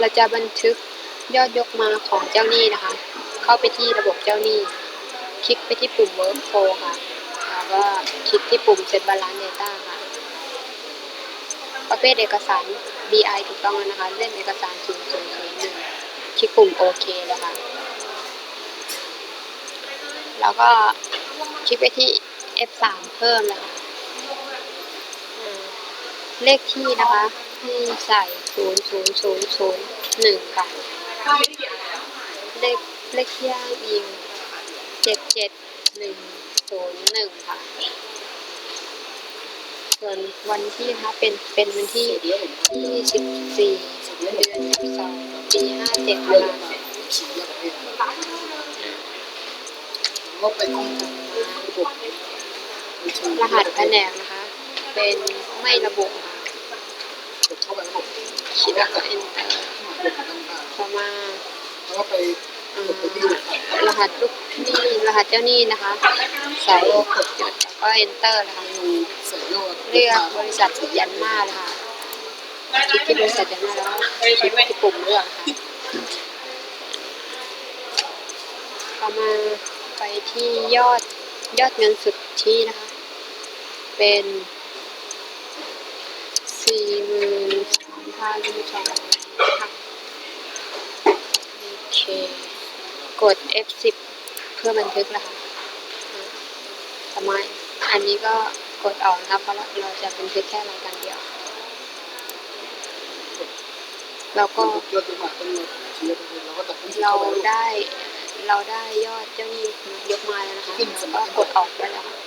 เราจะบันทึกยอดยกมาของเจ้าหนี้นะคะ เข้าไปที่ระบบเจ้าหนี้ คลิกไปที่ปุ่ม Workflow ค่ะแล้วก็คลิกที่ปุ่ม Set Balance Data ค่ะ ประเภทเอกสาร BI ถูกต้องแล้วนะคะ เล่มเอกสาร 0001 คลิกปุ่มโอเคเลยค่ะ แล้วก็คลิกไปที่ F3 เพิ่มเลยค่ะ เลขที่นะคะให้ใส่ศูนย์ศูนย์ศูนย์ศูนย์หนึ่งค่ะ เลขเลขที่ย่าอิงเจ็ดเจ็ดหนึ่งศูนย์หนึ่งค่ะ ส่วนวันที่นะคะเป็นเป็นวันที่ที่สิบสี่เดือนสิบสองปีห้าเจ็ดค่ะรหัสแผนกนะคะ เป็นไม่ระบุค่ะเข้าไประบบคิดว่า enter ต่อมาแล้วก็ไปเอ่กดไปที่อรหัสลูกหนี้รหัสเจ้าหนี้นะคะ ใส่กดจุดแล้วก็ enter นะคะใส่ยอดเรียกบริษัทยันมาค่ะคลิกที่บริษัทยันมาแล้วคลิกที่ปุ่มเลือกค่ะต่อมาไปที่ยอดยอดเงินสุดทธินะคะ เป็น สี่หมื่นสามพันสองค่ะโอเค กด F10 เพื่อบันทึกนะคะทำไมอันนี้ก็กดออกนะเพราะเราจะบันทึกแค่รายการเดียว แล้วก็ยอดตัวมายต้องเชียร์เราก็ตัดที่เราได้เราได้ยอดเจ้าหนี้ยกมาแล้วนะคะแล้วก็กดออกได้แล้ว